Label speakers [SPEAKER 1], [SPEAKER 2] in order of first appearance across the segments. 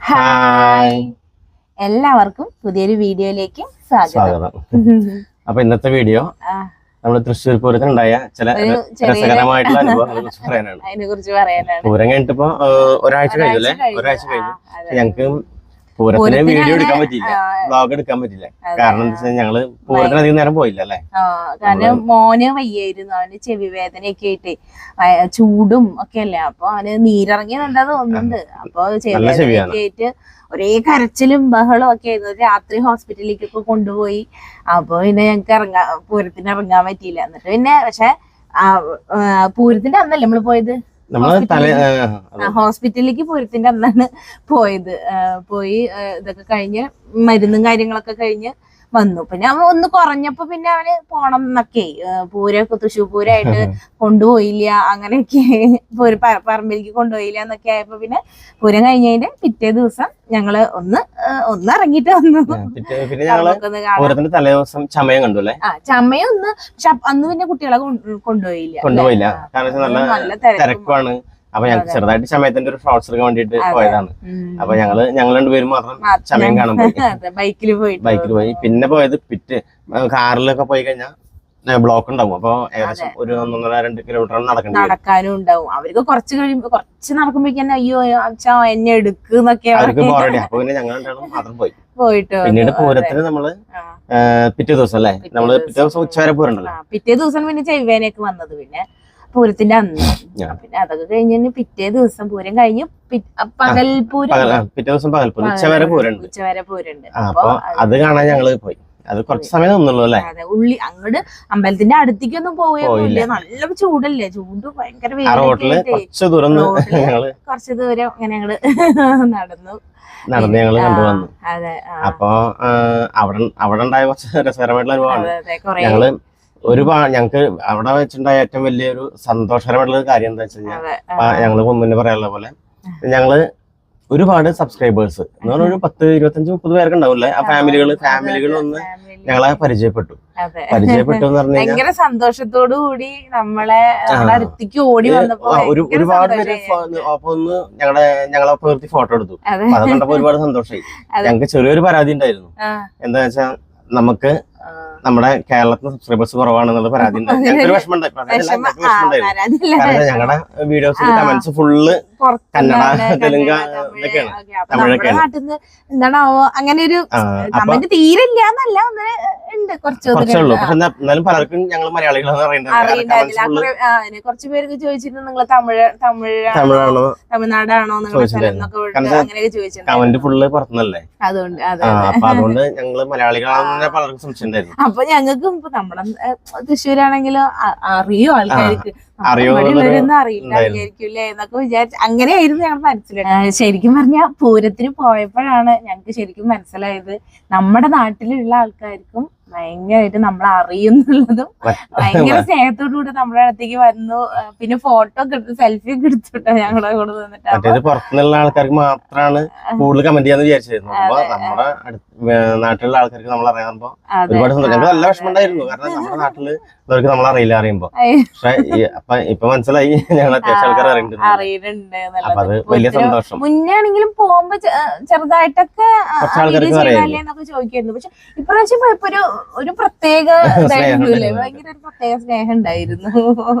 [SPEAKER 1] Hi എല്ലാവർക്കും പുതിയൊരു വീഡിയോയിലേക്ക് സ്വാഗതം.
[SPEAKER 2] അപ്പൊ ഇന്നത്തെ വീഡിയോ
[SPEAKER 1] നമ്മൾ
[SPEAKER 2] നമ്മൾ തൃശ്ശൂർ പൂരത്തിനുണ്ടായ ചില രസകരമായിട്ടുള്ള അനുഭവങ്ങളെ കുറിച്ച് പറയാനാണ്. പൂരം കഴിഞ്ഞിട്ടിപ്പോ ഒരാഴ്ച കഴിഞ്ഞു അല്ലെ? ഒരാഴ്ച കഴിഞ്ഞു. ഞങ്ങക്ക് പൂരത്തിന് വീഡിയോ എടുക്കാൻ
[SPEAKER 1] പറ്റില്ല
[SPEAKER 2] പറ്റിയില്ല വ്ളോഗ് എടുക്കാൻ പറ്റില്ല കാരണം എന്താ വെച്ചാൽ ഞങ്ങൾ പൂരത്തിന് അധികം നേരം പോയില്ല അല്ലേ?
[SPEAKER 1] കാരണം മോന് വയ്യായിരുന്നു. അവന് ചെവി വേദനയൊക്കെ ആയിട്ട്. ചൂടും ഒക്കെ അല്ലേ? അപ്പൊ അവന് നീരിറങ്ങിയത് എന്താ തോന്നുന്നുണ്ട്. അപ്പൊ ചെവി വേദനയൊക്കെ ആയിട്ട് ഒരേ കരച്ചിലും ബഹളവും ഒക്കെ ആയിരുന്നു. രാത്രി ഹോസ്പിറ്റലിലേക്കൊക്കെ കൊണ്ടുപോയി. അപ്പൊ പിന്നെ ഞങ്ങക്ക് ഇറങ്ങാൻ പൂരത്തിന് ഇറങ്ങാൻ പറ്റിയില്ല. എന്നിട്ട് പിന്നെ പക്ഷെ പൂരത്തിന്റെ അന്നല്ലേ നമ്മൾ പോയത്? ഹോസ്പിറ്റലിലേക്ക് പൂരത്തിന്റെ അന്നാണ് പോയത്. പോയി ഇതൊക്കെ കഴിഞ്ഞ് മരുന്നും കാര്യങ്ങളൊക്കെ കഴിഞ്ഞ് വന്നു. പിന്നെ അവൻ ഒന്ന് കുറഞ്ഞപ്പോ പിന്നെ അവന് പോണം എന്നൊക്കെ. പൂരൊക്കെ തൃശ്ശൂർ പൂരമായിട്ട് കൊണ്ടുപോയില്ല. അങ്ങനെയൊക്കെ പൂര പറമ്പിലേക്ക് കൊണ്ടുപോയില്ല എന്നൊക്കെ ആയപ്പോ പിന്നെ പൂരം കഴിഞ്ഞതിന്റെ പിറ്റേ ദിവസം ഞങ്ങൾ ഒന്ന് ഒന്ന് ഇറങ്ങിട്ട് വന്നു.
[SPEAKER 2] പിന്നെ ഞങ്ങൾ തലേദിവസം ചമയം കണ്ടു അല്ലേ?
[SPEAKER 1] ആ ചമയം ഒന്ന് പക്ഷെ അന്ന് പിന്നെ കുട്ടികളെ കൊണ്ടുപോയില്ല
[SPEAKER 2] കൊണ്ടുപോയില്ല. നല്ല തിരക്കാണ് അപ്പൊ ഞങ്ങൾ ചെറുതായിട്ട് ചമയത്തിന്റെ ഒരു ഷോർട്സ് എടുക്കാൻ വേണ്ടിട്ട് പോയതാണ്. അപ്പൊ ഞങ്ങൾ ഞങ്ങൾ രണ്ടുപേരും മാത്രം. ചമയം കാണാൻ പോയി.
[SPEAKER 1] ബൈക്കിൽ പോയി
[SPEAKER 2] ബൈക്കിൽ പോയി. പിന്നെ പോയത് പിറ്റ് കാറിലൊക്കെ പോയി കഴിഞ്ഞാൽ ബ്ലോക്ക് ഉണ്ടാവും. അപ്പൊ ഏകദേശം ഒരു ഒന്നൊന്നര രണ്ട് കിലോമീറ്റർ നടക്കണം
[SPEAKER 1] നടക്കാനും ഉണ്ടാവും. അവർക്ക് കുറച്ച് കഴിയുമ്പോ കുറച്ച് നടക്കുമ്പോഴേക്കും അയ്യോ അച്ഛാ എന്നെ എടുക്കുന്നൊക്കെ
[SPEAKER 2] അവർക്ക് ബോറടി അപ്പൊ പിന്നെ ഞങ്ങൾ രണ്ടാളും മാത്രം പോയി.
[SPEAKER 1] പോയിട്ട്.
[SPEAKER 2] പിന്നീട്. പൂരത്തിന് നമ്മൾ പിറ്റേ ദിവസം അല്ലേ?
[SPEAKER 1] നമ്മൾ.
[SPEAKER 2] പിറ്റേ ദിവസം ഉച്ചവരെ പൂരണ്ടല്ലോ
[SPEAKER 1] പിറ്റേ ദിവസം പിന്നെ ചെവ്വേനൊക്കെ വന്നത് പിന്നെ. പൂരത്തിന്റെ അന്ന്. പിന്നെ അതൊക്കെ കഴിഞ്ഞ് പിറ്റേ ദിവസം പൂരം കഴിഞ്ഞു. പി- പകൽ പൂരം.
[SPEAKER 2] പകൽ ആ, പിറ്റേ ദിവസം പകൽപ്പൂരം ഉച്ചവരെ പൂരണ്ട്
[SPEAKER 1] ഉച്ചവരെ പൂരണ്ട്
[SPEAKER 2] അപ്പൊ അത് കാണാൻ ഞങ്ങൾ പോയി. അത് കുറച്ച് സമയം നിന്നുള്ളൂ അല്ലേ?
[SPEAKER 1] ഉള്ളി അങ്ങോട്ട് അമ്പലത്തിന്റെ അടുത്തേക്കൊന്നും പോവുകയൊന്നുമില്ല നല്ല ചൂടല്ലേ? ചൂട് ഭയങ്കര വെയിലൊക്കെ
[SPEAKER 2] കുറച്ച് ദൂരം ഞങ്ങൾ
[SPEAKER 1] കുറച്ച് ദൂരം അങ്ങനെ ഞങ്ങൾ നടന്നു.
[SPEAKER 2] നടന്ന്
[SPEAKER 1] ഞങ്ങൾ
[SPEAKER 2] കണ്ടുവന്നു. അപ്പൊ അവിടെ അവിടെ ഉണ്ടായ കുറച്ച് രസകരമായിട്ടുള്ള അനുഭവമാണ്. ഞങ്ങൾ ഒരുപാട് ഞങ്ങക്ക് അവിടെ വെച്ചിട്ടുണ്ടായ ഏറ്റവും വലിയൊരു സന്തോഷകരമായിട്ടുള്ള ഒരു കാര്യം എന്താ വെച്ച് കഴിഞ്ഞാൽ ഞങ്ങൾ മുന്നേ പറയാനുള്ള പോലെ ഞങ്ങൾ ഒരുപാട് സബ്സ്ക്രൈബേഴ്സ് എന്ന് പറഞ്ഞ ഒരു പത്ത് ഇരുപത്തഞ്ച് മുപ്പത് പേർക്ക് ഉണ്ടാവില്ലേ? ആ ഫാമിലികൾ ഫാമിലികൾ ഒന്ന് ഞങ്ങളെ പരിചയപ്പെട്ടു. പരിചയപ്പെട്ടു എന്ന് പറഞ്ഞു
[SPEAKER 1] ഭയങ്കര സന്തോഷത്തോടു കൂടി നമ്മളെ അടുത്തേക്ക് ഓടി വന്നപ്പോ
[SPEAKER 2] ഒരുപാട് പേര്. ഒന്ന് ഞങ്ങളെ ഞങ്ങളെ നിർത്തി ഫോട്ടോ എടുത്തു.
[SPEAKER 1] അതെ.
[SPEAKER 2] കണ്ടപ്പോ ഒരുപാട് സന്തോഷമായി. ഞങ്ങൾക്ക് ചെറിയൊരു പരാതി ഉണ്ടായിരുന്നു. എന്താ വെച്ചാൽ നമുക്ക്. നമ്മുടെ കേരളത്തിൽ സബ്സ്ക്രൈബേഴ്സ് കുറവാണെന്നുള്ള പരാതി ഉണ്ടായിരുന്നു ഞങ്ങളുടെ വീഡിയോസിൽ. കമന്റ്സ് ഫുള്ള് കന്നഡ, തെലുങ്ക് ഇതൊക്കെയാണ്. തമിഴൊക്കെയാണ്.
[SPEAKER 1] എന്താണാവോ അങ്ങനെ ഒരു കമന്റ് തീരെ ഇല്ല എന്നല്ല ഒന്ന് ഉണ്ട് കുറച്ച്
[SPEAKER 2] പക്ഷെ എന്നാ- എന്നാലും പലർക്കും ഞങ്ങൾ
[SPEAKER 1] മലയാളികളാണ്
[SPEAKER 2] അറിയേണ്ടത്
[SPEAKER 1] കുറച്ച് പേർക്ക് ചോദിച്ചിരുന്നു നിങ്ങൾ തമിഴ്
[SPEAKER 2] തമിഴാണോ
[SPEAKER 1] തമിഴ്നാടാണോ
[SPEAKER 2] കമന്റ് ഫുള്ള് പുറത്തുനിന്നല്ലേ
[SPEAKER 1] അതുകൊണ്ട്.
[SPEAKER 2] അപ്പൊ അതുകൊണ്ട് ഞങ്ങൾ മലയാളികളാണെന്ന് പലർക്കും സംശയം
[SPEAKER 1] അപ്പൊ ഞങ്ങൾക്കും ഇപ്പൊ നമ്മുടെ തൃശ്ശൂരാണെങ്കിലും അറിയോ ആൾക്കാർക്ക്? എന്നൊക്കെ വിചാരിച്ചു അങ്ങനെയായിരുന്നു ഞങ്ങൾ മനസ്സിലായത് ശരിക്കും പറഞ്ഞ പൂരത്തിന് പോയപ്പോഴാണ് ഞങ്ങൾക്ക് ശരിക്കും മനസ്സിലായത്. നമ്മുടെ നാട്ടിലുള്ള ആൾക്കാർക്കും ഭയങ്കരമായിട്ട് നമ്മൾ അറിയുന്നുള്ളതും ഭയങ്കര സ്നേഹത്തോടുകൂടെ നമ്മുടെ അടുത്തേക്ക് വന്നു. പിന്നെ ഫോട്ടോ ഒക്കെ എടുത്ത് സെൽഫി ഒക്കെ എടുത്തിട്ടോ ഞങ്ങളുടെ കൂടെ നിന്നിട്ട്.
[SPEAKER 2] പുറത്തുനിന്നുള്ള ആൾക്കാർക്ക് മാത്രമാണ് കൂടുതൽ കമന്റ് ചെയ്യാന്ന് വിചാരിച്ചിരുന്നു നമ്മുടെ നാട്ടിലുള്ള ആൾക്കാർക്ക് നമ്മൾ അറിയാകുമ്പോ ഒരുപാട് സന്തോഷം നല്ല വിഷമമുണ്ടായിരുന്നു കാരണം നമ്മുടെ നാട്ടിൽ ഇവർക്ക് നമ്മൾ അറിയില്ല അറിയുമ്പോ. പക്ഷെ അപ്പൊ ഇപ്പൊ മനസ്സിലായി. ഞങ്ങൾ അത്യാവശ്യം ആൾക്കാർ അറിയുന്നുണ്ട് അപ്പൊ അത് വലിയ സന്തോഷം.
[SPEAKER 1] മുന്നേ ആണെങ്കിലും പോകുമ്പോ ചെറുതായിട്ടൊക്കെ ചോദിക്കായിരുന്നു പക്ഷെ ഇപ്രാവശ്യം ഇപ്പൊ ഒരു ഒരു പ്രത്യേക ഇതായിരുന്നില്ലേ. ഭയങ്കര ഒരു പ്രത്യേക സ്നേഹം ഉണ്ടായിരുന്നു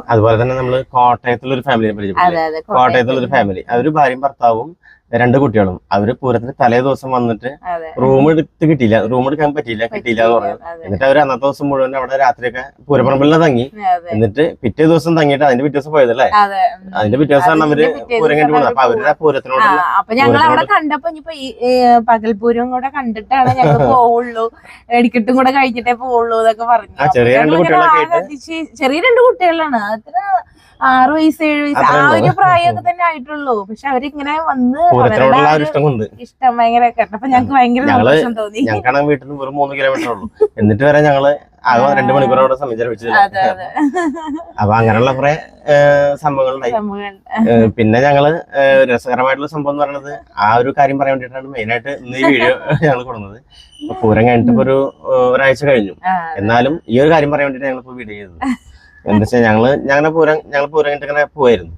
[SPEAKER 2] അതുപോലെ തന്നെ നമ്മൾ കോട്ടയത്തുള്ള ഒരു ഫാമിലിയെ
[SPEAKER 1] അതെ
[SPEAKER 2] കോട്ടയത്തുള്ള ഒരു ഫാമിലി അവർ ഭാര്യയും ഭർത്താവും രണ്ട് കുട്ടികളും. അവർ പൂരത്തിന് തലേ ദിവസം വന്നിട്ട് റൂം എടുത്ത് കിട്ടിയില്ല. റൂം എടുക്കാൻ പറ്റിയില്ല കിട്ടിയില്ല എന്ന് പറഞ്ഞു. എന്നിട്ട് അവർ അന്നത്തെ ദിവസം മുഴുവൻ അവിടെ രാത്രിയൊക്കെ പൂരപ്പറമ്പിലെ തങ്ങി. എന്നിട്ട് പിറ്റേ ദിവസം തങ്ങിയിട്ട് അതിന്റെ പിറ്റേ ദിവസം പോയതല്ലേ?
[SPEAKER 1] അതെ
[SPEAKER 2] അതിന്റെ പിറ്റേ ദിവസമാണ്
[SPEAKER 1] അവർ
[SPEAKER 2] പൂരം കണ്ടു പോകുന്നത് അപ്പൊ അവരുടെ
[SPEAKER 1] ആ
[SPEAKER 2] പൂരത്തിനോടുള്ള
[SPEAKER 1] അപ്പൊ ഞങ്ങൾ അവിടെ
[SPEAKER 2] പൂരത്തിനോട്
[SPEAKER 1] കണ്ടപ്പോ ഇനിയിപ്പോ പകൽപൂരം കൂടെ കണ്ടിട്ടാണ് ഞങ്ങൾ പോവുള്ളൂ. എടുക്കിട്ടും കൂടെ കഴിഞ്ഞിട്ടേ പോവുള്ളൂ എന്നൊക്കെ പറഞ്ഞു.
[SPEAKER 2] ചെറിയ രണ്ട് കുട്ടികളൊക്കെ
[SPEAKER 1] ചെറിയ രണ്ട് കുട്ടികളാണ്. അത്ര ആറ് വയസ്സ് ഏഴ് വയസ്സ് ആ ഒരു. പ്രായമൊക്കെ തന്നെ ആയിട്ടുള്ളൂ. പക്ഷെ അവരിങ്ങനെ വന്ന് അവരുടെ
[SPEAKER 2] ഇഷ്ടം
[SPEAKER 1] ഭയങ്കര കേട്ടപ്പോ ഞങ്ങൾക്ക് ഭയങ്കര സന്തോഷം തോന്നി.
[SPEAKER 2] ഞങ്ങൾക്കാണെങ്കിൽ വീട്ടിൽ നിന്ന് വെറും മൂന്ന് കിലോമീറ്റർ ഉള്ളൂ. എന്നിട്ട് വരെ ഞങ്ങൾ ആകെ രണ്ട് മണിക്കൂർ അവിടെ
[SPEAKER 1] അതെ
[SPEAKER 2] അപ്പൊ അങ്ങനെയുള്ള കുറെ സംഭവങ്ങൾ ഉണ്ടായി
[SPEAKER 1] സംഭവം
[SPEAKER 2] ഏഹ് പിന്നെ ഞങ്ങൾ രസകരമായിട്ടുള്ള സംഭവം എന്ന് പറയുന്നത് ആ ഒരു കാര്യം പറയാൻ വേണ്ടിയിട്ടാണ് മെയിൻ ആയിട്ട് ഇന്ന് ഈ വീഡിയോ ഞങ്ങൾ കൊടുക്കുന്നത് പൂരം കഴിഞ്ഞിട്ട് ഒരു ഒരാഴ്ച കഴിഞ്ഞു. എന്നാലും ഈ ഒരു കാര്യം പറയാൻ വേണ്ടിട്ട് ഞങ്ങൾ ഇപ്പൊ വീഡിയോ ചെയ്തത്. എന്താ വെച്ചാൽ ഞങ്ങൾ ഞങ്ങളെ പൂരം ഞങ്ങൾ പൂരം കഴിഞ്ഞിട്ട് ഇങ്ങനെ പോയായിരുന്നു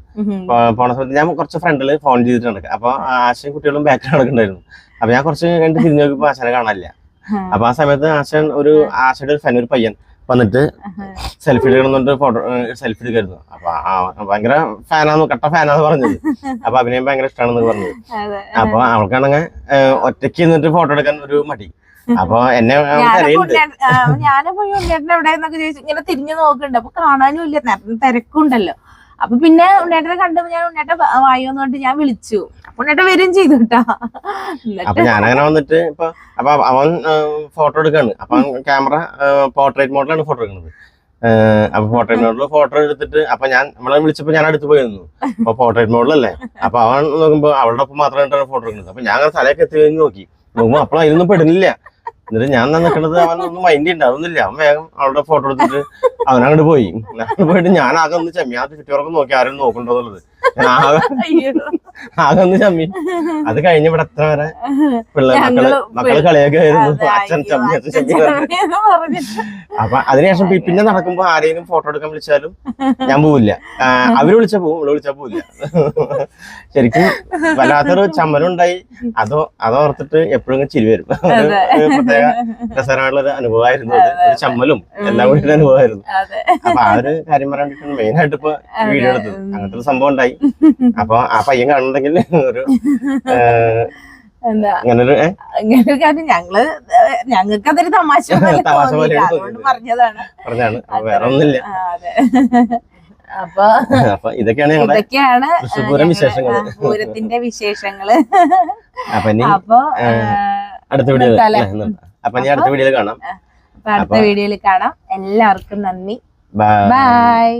[SPEAKER 2] പോണ സമയത്ത് ഞാൻ കുറച്ച് ഫ്രണ്ടിൽ ഫോൺ ചെയ്തിട്ട് നടക്കുക അപ്പൊ ആശയും കുട്ടികളും ബാക്കിൽ നടക്കുന്നുണ്ടായിരുന്നു അപ്പൊ ഞാൻ കുറച്ച് കണ്ട് തിരിഞ്ഞു നോക്കിയപ്പോ ആശാനെ കാണാനില്ല. അപ്പൊ ആ സമയത്ത് ആശൻ ഒരു ആശയുടെ ഒരു ഫൻ ഒരു പയ്യൻ വന്നിട്ട് സെൽഫി എടുക്കണമെന്നുണ്ട് ഫോട്ടോ സെൽഫി എടുക്കായിരുന്നു. അപ്പൊ ഭയങ്കര ഫാനാന്ന് കട്ട ഫാനാന്ന് പറഞ്ഞത്. അപ്പൊ അഭിനയം ഭയങ്കര ഇഷ്ടമാണെന്ന് പറഞ്ഞത്. അപ്പൊ അവൾക്കാണെങ്കിൽ ഒറ്റയ്ക്ക് നിന്നിട്ട് ഫോട്ടോ എടുക്കാൻ ഒരു മടി. അപ്പൊ എന്നെ
[SPEAKER 1] ഞാനപ്പോ എവിടെയെന്നൊക്കെ ചോദിച്ചു. ഇങ്ങനെ തിരിഞ്ഞു നോക്കുന്നുണ്ട്. അപ്പൊ കാണാനും ഇല്ല തിരക്കുണ്ടല്ലോ. അപ്പൊ പിന്നെ ഉണ്ണേട്ടനെ കണ്ടപ്പോ ഞാൻ ഉണ്ണേട്ട വായോന്ന് പറഞ്ഞിട്ട് ഞാൻ വിളിച്ചു. അപ്പൊ ഉണ്ണേട്ടൻ വരും ചെയ്തു കേട്ടാ.
[SPEAKER 2] അപ്പൊ ഞാനങ്ങനെ വന്നിട്ട് ഇപ്പൊ അപ്പൊ അവൻ ഫോട്ടോ എടുക്കാണ്. അപ്പൊ ക്യാമറ പോർട്രേറ്റ് മോഡലാണ് ഫോട്ടോ എടുക്കുന്നത്. അപ്പൊ പോർട്രേറ്റ് മോഡലിൽ ഫോട്ടോ എടുത്തിട്ട് അപ്പൊ ഞാൻ നമ്മളെ വിളിച്ചപ്പോ ഞാൻ അടുത്ത് പോയിരുന്നു. അപ്പൊ പോർട്രേറ്റ് മോഡലല്ലേ? അപ്പൊ അവൻ നോക്കുമ്പോ അവളുടെ ഒപ്പം മാത്രമായിട്ടാണ് ഫോട്ടോ എടുക്കുന്നത്. അപ്പൊ ഞാൻ അങ്ങനെ തലയൊക്കെ എത്തി നോക്കി. നോക്കുമ്പോ അപ്പോൾ അതിലൊന്നും പെടുന്നില്ല. എന്നിട്ട് ഞാൻ നിൽക്കുന്നത് അവൻ ഒന്നും മൈൻഡ് ഉണ്ട് അതൊന്നുമില്ല. അവൻ വേഗം അവളുടെ ഫോട്ടോ എടുത്തിട്ട് അവൻ അങ്ങോട്ട് പോയി. അങ്ങോട്ട് പോയിട്ട് ഞാൻ ആകെ ഒന്ന് ചെമ്മിയാത്ത ആ നോക്കി ആരും നോക്കണ്ടോ എന്നുള്ളത്. ഞാൻ ആകെ ആകെ ചമ്മി. അത് കഴിഞ്ഞ ഇവിടെ എത്ര വരെ പിള്ളേർ
[SPEAKER 1] മക്കൾ
[SPEAKER 2] മക്കൾ കളിയൊക്കെ ആയിരുന്നു. അച്ഛൻ ചമ്മി അച്ഛൻ ചമ്മി അപ്പൊ അതിനുശേഷം പിന്നെ നടക്കുമ്പോ ആരെയും ഫോട്ടോ എടുക്കാൻ വിളിച്ചാലും ഞാൻ പോവില്ല. അവർ വിളിച്ചാ പോവും ഇവിടെ വിളിച്ചാ പോവില്ല. ശരിക്കും വല്ലാത്തൊരു ചമ്മലുണ്ടായി. അതോ അതോർത്തിട്ട് എപ്പോഴും ചിരി വരും. പ്രത്യേക രസകരമായിട്ടുള്ള ഒരു അനുഭവമായിരുന്നു ഒരു ചമ്മലും എല്ലാം കൂടി ഒരു അനുഭവമായിരുന്നു. അപ്പൊ ആ ഒരു കാര്യം പറയാണ്ടിട്ടാണ് മെയിൻ ആയിട്ട് ഇപ്പൊ വീഡിയോ എടുത്തത്. അങ്ങനത്തെ ഒരു സംഭവം ഉണ്ടായി. അപ്പൊ ആ പയ്യൻ കാണുന്നുണ്ടെങ്കിൽ ഒരു
[SPEAKER 1] എന്താ?
[SPEAKER 2] അങ്ങനെ ഒരു
[SPEAKER 1] കാര്യം ഞങ്ങൾ ഞങ്ങൾക്ക് അതൊരു തമാശ
[SPEAKER 2] തമാശ പോലെ
[SPEAKER 1] അതുകൊണ്ട് പറഞ്ഞതാണ്.
[SPEAKER 2] പറഞ്ഞാണ് വേറെ ഒന്നുമില്ല.
[SPEAKER 1] അപ്പൊ
[SPEAKER 2] ഇതൊക്കെയാണ്
[SPEAKER 1] ഇതൊക്കെയാണ്
[SPEAKER 2] പൂരം.
[SPEAKER 1] ആ, പൂരത്തിന്റെ വിശേഷങ്ങൾ.
[SPEAKER 2] അപ്പൊ അടുത്ത വീഡിയോ അപ്പൊ ഞാൻ അടുത്ത വീഡിയോയിൽ കാണാം.
[SPEAKER 1] അടുത്ത വീഡിയോയിൽ കാണാം. എല്ലാവർക്കും നന്ദി. ബൈ.